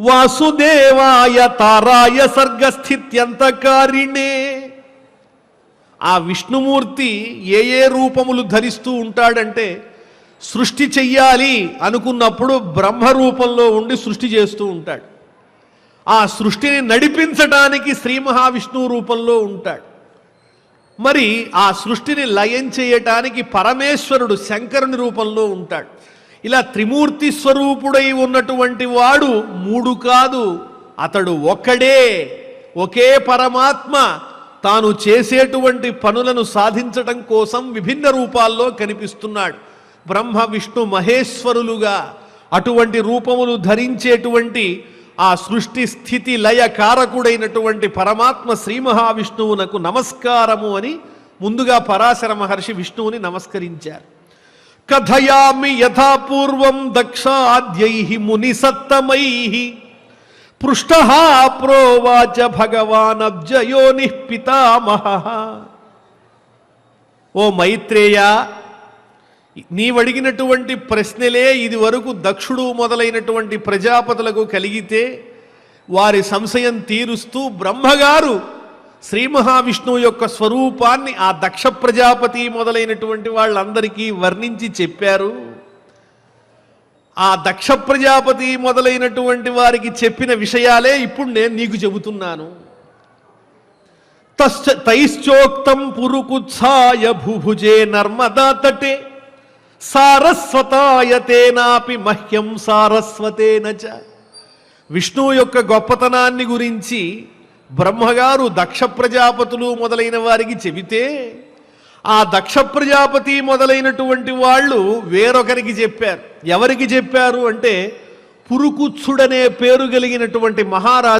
వాసుదేవాయ తారాయ సర్గస్థిత్యంతకారిణే ఆ విష్ణుమూర్తి ఏ ఏ రూపములు ధరిస్తూ ఉంటాడంటే సృష్టి చెయ్యాలి అనుకున్నప్పుడు బ్రహ్మ రూపంలో ఉండి సృష్టి చేస్తూ ఉంటాడు. ఆ సృష్టిని నడిపించటానికి శ్రీ మహావిష్ణువు రూపంలో ఉంటాడు. మరి ఆ సృష్టిని లయం చేయటానికి పరమేశ్వరుడు శంకరుని రూపంలో ఉంటాడు. ఇలా త్రిమూర్తి స్వరూపుడై ఉన్నటువంటి వాడు మూడు కాదు అతడు ఒక్కడే. ఒకే పరమాత్మ. తాను చేసేటువంటి పనులను సాధించటం కోసం విభిన్న రూపాల్లో కనిపిస్తున్నాడు. బ్రహ్మ విష్ణు మహేశ్వరులుగా అటువంటి రూపములు ధరించేటువంటి ఆ సృష్టి స్థితి లయ కారకుడైనటువంటి పరమాత్మ శ్రీ మహావిష్ణువునకు నమస్కారము అని ముందుగా పరాశర మహర్షి విష్ణువుని నమస్కరించారు. కథయామి యథాపూర్వం దక్షాద్యై మునిసత్తమై పృష్ట ప్రోవాచ భగవాన్ అబ్జయోని పితామహ ఓ మైత్రేయ నీవడిగినటువంటి ప్రశ్నలే ఇది వరకు దక్షుడు మొదలైనటువంటి ప్రజాపతులకు కలిగితే వారి సంశయం తీరుస్తూ బ్రహ్మగారు శ్రీ మహావిష్ణువు యొక్క స్వరూపాన్ని ఆ దక్ష ప్రజాపతి మొదలైనటువంటి వాళ్ళందరికీ వర్ణించి చెప్పారు. ఆ దక్ష ప్రజాపతి మొదలైనటువంటి వారికి చెప్పిన విషయాలే ఇప్పుడు నేను నీకు చెబుతున్నాను. తశ్చ తైశ్చోక్తం పురుకుత్సాయ భుభుజే నర్మదా తటే సారస్వతాయతేనాపి మహ్యం సారస్వతేన చ. విష్ణువు యొక్క గొప్పతనాన్ని గురించి బ్రహ్మగారు దక్ష ప్రజాపతులు మొదలైన వారికి చెబితే ఆ దక్ష ప్రజాపతి మొదలైనటువంటి వాళ్ళు వేరొకరికి చెప్పారు. ఎవరికి చెప్పారు అంటే పురుకుత్సుడనే పేరు కలిగినటువంటి మహారాజు